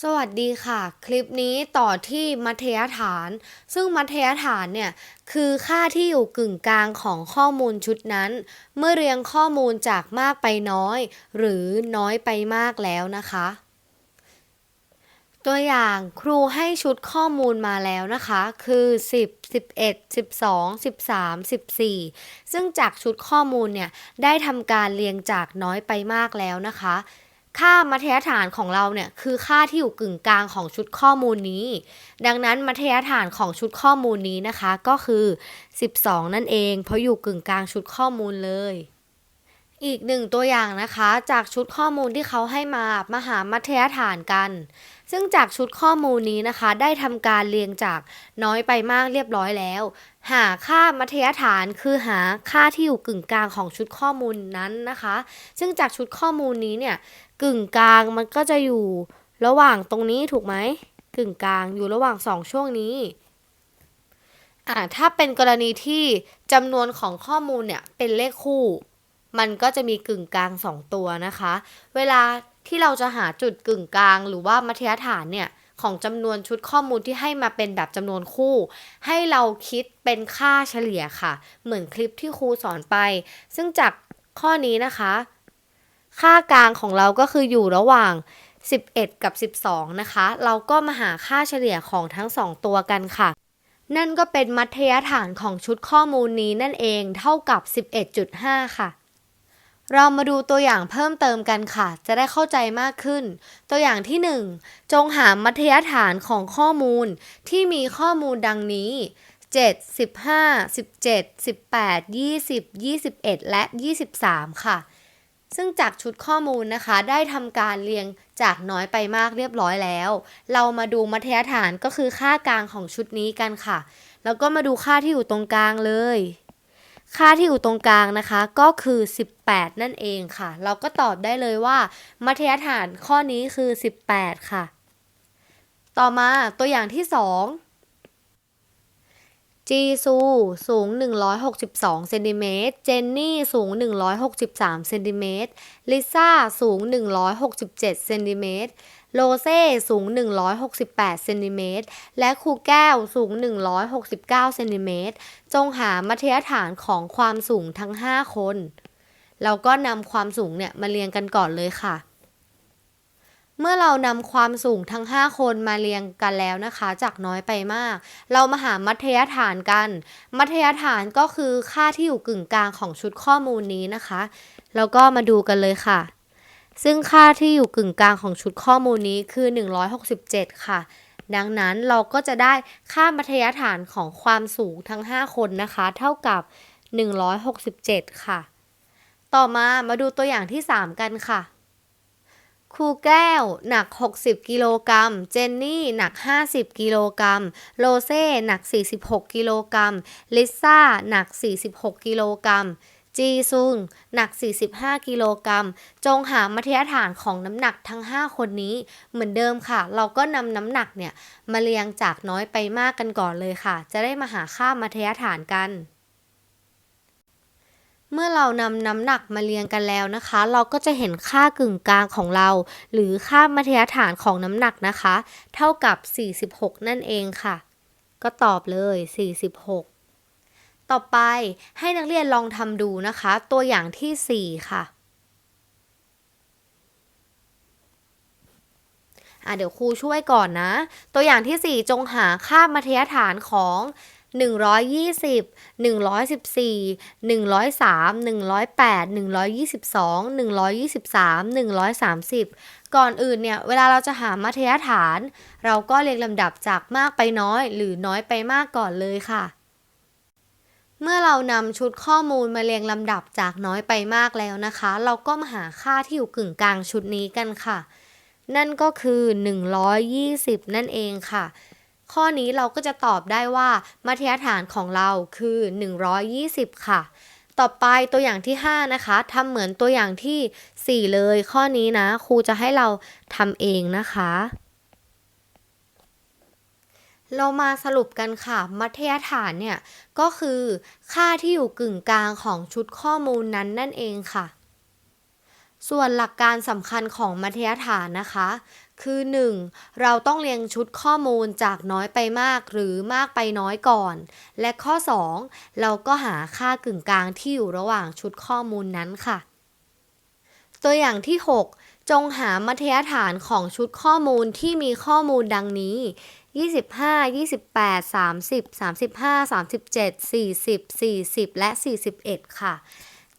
สวัสดีค่ะ คลิปนี้ต่อที่มัธยฐาน ซึ่งมัธยฐานเนี่ย คือค่าที่อยู่กึ่งกลางของข้อมูลชุดนั้น เมื่อเรียงข้อมูลจากมากไปน้อย หรือน้อยไปมากแล้วนะคะ ตัวอย่างครูให้ชุดข้อมูลมาแล้วนะคะ คือ 10 11 12 13 14 ซึ่งจากชุดข้อมูลเนี่ย ได้ทำการเรียงจากน้อยไปมากแล้วนะคะ ค่ามัธยฐานของเราเนี่ยคือค่าที่อยู่กึ่งกลางของชุดข้อมูลนี้ ดังนั้นมัธยฐานของชุดข้อมูลนี้นะคะก็คือ 12 นั่นเอง เพราะอยู่กึ่งกลางชุดข้อมูลเลย อีกหนึ่งตัวอย่างนะคะ จากชุดข้อมูลที่เขาให้มา มาหามัธยฐานกัน ซึ่งจากชุดข้อมูลนี้นะคะ ได้ทำการเรียงจากน้อยไปมากเรียบร้อยแล้ว หาค่ามัธยฐานคือหาค่าที่อยู่กึ่งกลางของชุดข้อมูลนั้นนะคะ ซึ่งจากชุดข้อมูลนี้เนี่ยกึ่งกลางมันก็จะอยู่ระหว่างตรงนี้ถูกไหมกึ่งกลางอยู่ระหว่างสองช่วงนี้อ่าถ้าเป็นกรณีที่จำนวนของข้อมูลเนี่ยเป็นเลขคู่ มันก็จะมีกึ่งกลางสองตัวนะคะ เวลา ที่เราจะหาจุดกึ่งกลาง หรือว่ามัธยฐานเนี่ยของจำนวนชุดข้อมูลที่ให้มาเป็นแบบจำนวนคู่ ให้เราคิดเป็นค่าเฉลี่ยค่ะ เหมือนคลิปที่ครูสอนไป ซึ่งจากข้อนี้นะคะ ค่ากลางของเราก็คืออยู่ระหว่าง 11 กับ 12 นะคะ เราก็มาหาค่าเฉลี่ยของทั้ง 2 ตัวกันค่ะ นั่นก็เป็นมัธยฐานของชุดข้อมูลนี้นั่นเองเท่ากับ 11.5 ค่ะ เรามาดูตัวอย่างเพิ่มเติมกันค่ะ จะได้เข้าใจมากขึ้น ตัวอย่างที่ 1 จงหามัธยฐานของข้อมูลที่มีข้อมูลดังนี้ 7 15 17 18 20 21 และ 23 ค่ะ ซึ่งจากชุดข้อมูลนะคะ ได้ทำการเรียงจากน้อยไปมากเรียบร้อยแล้ว เรามาดูมัธยฐานก็คือค่ากลางของชุดนี้กันค่ะ แล้วก็มาดูค่าที่อยู่ตรงกลางเลย ค่าที่อยู่ตรงกลางนะคะก็คือ 18 นั่นเองค่ะ เราก็ตอบได้เลยว่า มัธยฐานข้อนี้คือ 18 ค่ะ ต่อมาตัวอย่างที่ 2จีซูสูง 162เซนติเมตร เจนนี่สูง 163เซนติเมตร ลิซ่าสูง 167เซนติเมตร โลเซ่สูง 168เซนติเมตรและครูแก้วสูง 169เซนติเมตรจงหามัธยฐานของความสูงทั้ง 5 คนเราก็นำความสูงเนี่ยมาเรียงกันก่อนเลยค่ะ เมื่อเรานำความสูงทั้ง 5 คนมาเรียงกันแล้วนะคะ จากน้อยไปมาก เรามาหามัธยฐานกัน มัธยฐานก็คือค่าที่อยู่กึ่งกลางของชุดข้อมูลนี้นะคะ แล้วก็มาดูกันเลยค่ะ ซึ่งค่าที่อยู่กึ่งกลางของชุดข้อมูลนี้คือ 167 ค่ะ ดังนั้นเราก็จะได้ค่ามัธยฐานของความสูงทั้ง 5 คนนะคะ เท่ากับ 167 ค่ะ ต่อมามาดูตัวอย่างที่ 3 กันค่ะครูแก้วหนัก 60 กิโลกรัม เจนนี่หนัก 50 กิโลกรัม โรเซ่หนัก 46 กิโลกรัม ลิซ่าหนัก 46 กิโลกรัม จีซุง หนัก 45 กิโลกรัม จงหามัธยฐานของน้ำหนักทั้ง 5 คนนี้ เหมือนเดิมค่ะ เราก็นำน้ำหนักเนี่ยมาเรียงจากน้อยไปมากกันก่อนเลยค่ะ จะได้มาหาค่ามัธยฐานกันเมื่อเรานำน้ำหนักมาเรียงกันแล้วนะคะ เราก็จะเห็นค่ากึ่งกลางของเรา หรือค่ามัธยฐานของน้ำหนักนะคะ เท่ากับ 46 นั่นเองค่ะ ก็ตอบเลย 46 ต่อไปให้นักเรียนลองทำดูนะคะ ตัวอย่างที่ 4 ค่ะอะเดี๋ยวครูช่วยก่อนนะ ตัวอย่างที่ 4 จงหาค่ามัธยฐานของ120 114 103 108 122 123 130 ก่อนอื่นเนี่ย เวลาเราจะหามัธยฐาน เราก็เรียงลำดับจากมากไปน้อย หรือน้อยไปมากก่อนเลยค่ะ เมื่อเรานำชุดข้อมูลมาเรียงลำดับจากน้อยไปมากแล้วนะคะ เราก็มาหาค่าที่อยู่กึ่งกลางชุดนี้กันค่ะ นั่นก็คือ 120 นั่นเองค่ะ ข้อนี้เราก็จะตอบได้ว่ามัธยฐานของเราคือ 120 ค่ะ ต่อไปตัวอย่างที่ 5 นะคะทำเหมือนตัวอย่างที่ 4 เลย ข้อนี้นะครูจะให้เราทำเองนะคะ เรามาสรุปกันค่ะ มัธยฐานเนี่ย ก็คือค่าที่อยู่กึ่งกลางของชุดข้อมูลนั้นนั่นเองค่ะ ส่วนหลักการสำคัญของมัธยฐานนะคะ คือ 1. เราต้องเรียงชุดข้อมูลจากน้อยไปมากหรือมากไปน้อยก่อน และข้อ 2. เราก็หาค่ากึ่งกลางที่อยู่ระหว่างชุดข้อมูลนั้นค่ะ ตัวอย่างที่ 6จงหามัธยฐานของชุดข้อมูลที่มีข้อมูลดังนี้ 25 28 30 35 37 40 40 และ 41 ค่ะ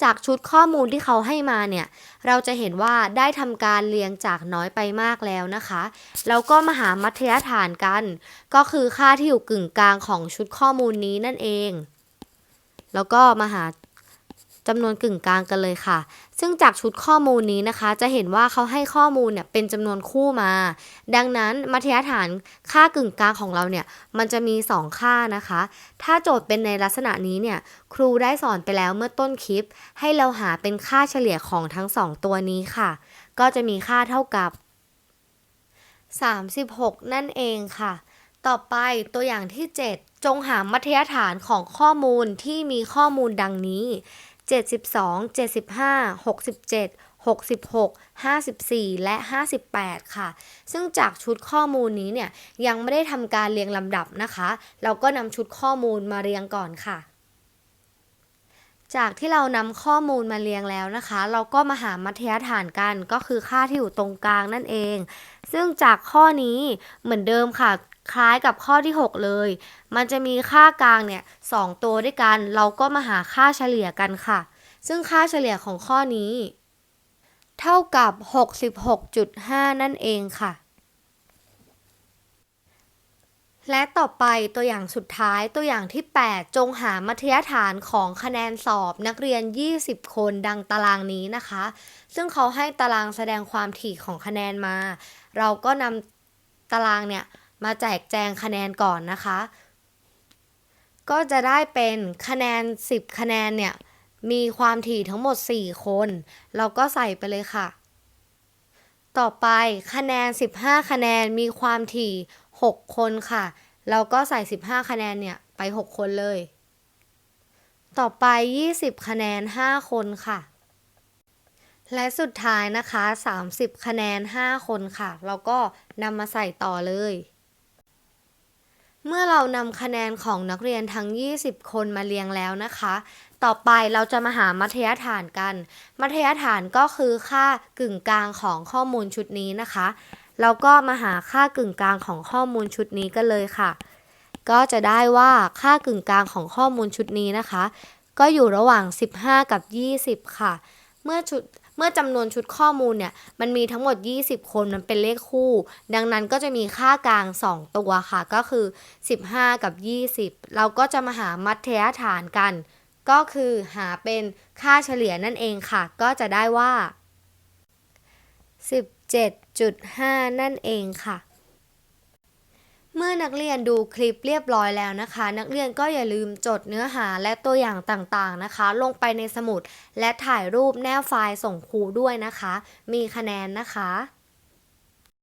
จากชุดข้อมูลที่เขาให้มาเนี่ย เราจะเห็นว่าได้ทำการเรียงจากน้อยไปมากแล้วนะคะ แล้วก็มาหามัธยฐานกัน ก็คือค่าที่อยู่กึ่งกลางของชุดข้อมูลนี้นั่นเอง แล้วก็มาหา จำนวนกึ่งกลางกันเลยค่ะ ซึ่งจากชุดข้อมูลนี้นะคะ จะเห็นว่าเขาให้ข้อมูลเนี่ยเป็นจำนวนคู่มา ดังนั้นมัธยฐานค่ากึ่งกลางของเราเนี่ยมันจะมี 2 ค่านะคะ ถ้าโจทย์เป็นในลักษณะนี้เนี่ยครูได้สอนไปแล้วเมื่อต้นคลิป ให้เราหาเป็นค่าเฉลี่ยของทั้ง 2 ตัวนี้ค่ะ ก็จะมีค่าเท่ากับ 36 นั่นเองค่ะ ต่อไปตัวอย่างที่ 7 จงหามัธยฐานของข้อมูลที่มีข้อมูลดังนี้ 72 75 67 66 54 และ 58 ค่ะ ซึ่งจากชุดข้อมูลนี้เนี่ยยังไม่ได้ทำการเรียงลำดับนะคะ เราก็นำชุดข้อมูลมาเรียงก่อนค่ะ จากที่เรานำข้อมูลมาเรียงแล้วนะคะ เราก็มาหามัธยฐานกันก็คือค่าที่อยู่ตรงกลางนั่นเอง ซึ่งจากข้อนี้เหมือนเดิมค่ะ คล้ายกับข้อที่ 6 เลย มันจะมีค่ากลางเนี่ยสองตัวด้วยกัน เราก็มาหาค่าเฉลี่ยกันค่ะ ซึ่งค่าเฉลี่ยของข้อนี้ เท่ากับ 66.5 นั่นเองค่ะ และต่อไปตัวอย่างสุดท้ายตัวอย่างที่ 8 จงหามัธยฐานของคะแนนสอบนักเรียน 20 คนดังตารางนี้นะคะ ซึ่งเขาให้ตารางแสดงความถี่ของคะแนนมา เราก็นำตารางเนี่ย มาแจกแจงคะแนนก่อนนะคะ ก็จะได้เป็นคะแนน 10 คะแนนเนี่ย มีความถี่ทั้งหมด 4 คน เราก็ใส่ไปเลยค่ะ ต่อไปคะแนน 15 คะแนนมีความถี่ 6 คนค่ะ เราก็ใส่ 15 คะแนนเนี่ยไป 6 คนเลย ต่อไป 20 คะแนน 5 คนค่ะและสุดท้ายนะคะ 30 คะแนน 5 คนค่ะ เราก็นำมาใส่ต่อเลย เมื่อเรานำคะแนนของนักเรียนทั้ง 20 คนมาเรียงแล้วนะคะ ต่อไปเราจะมาหามัธยฐานกัน มัธยฐานก็คือค่ากึ่งกลางของข้อมูลชุดนี้นะคะ เราก็มาหาค่ากึ่งกลางของข้อมูลชุดนี้กันเลยค่ะ ก็จะได้ว่าค่ากึ่งกลางของข้อมูลชุดนี้นะคะ ก็อยู่ระหว่าง 15 กับ 20 ค่ะ เมื่อชุด เมื่อจำนวนชุดข้อมูลเนี่ยมันมีทั้งหมด 20 คนมันเป็นเลขคู่ ดังนั้นก็จะมีค่ากลาง 2 ตัวค่ะ ก็คือ 15 กับ 20 เราก็จะมาหามัธยฐานกัน ก็คือหาเป็นค่าเฉลี่ยนั่นเองค่ะ ก็จะได้ว่า 17.5 นั่นเองค่ะ มื่อนักเรียนดูคลิปเรียบร้อยแล้วนะคะ นักเรียนก็อย่าลืมจดเนื้อหาและตัวอย่างต่างๆนะคะ ลงไปในสมุด และถ่ายรูปแนบไฟล์ส่งครูด้วยนะคะ มีคะแนนนะคะ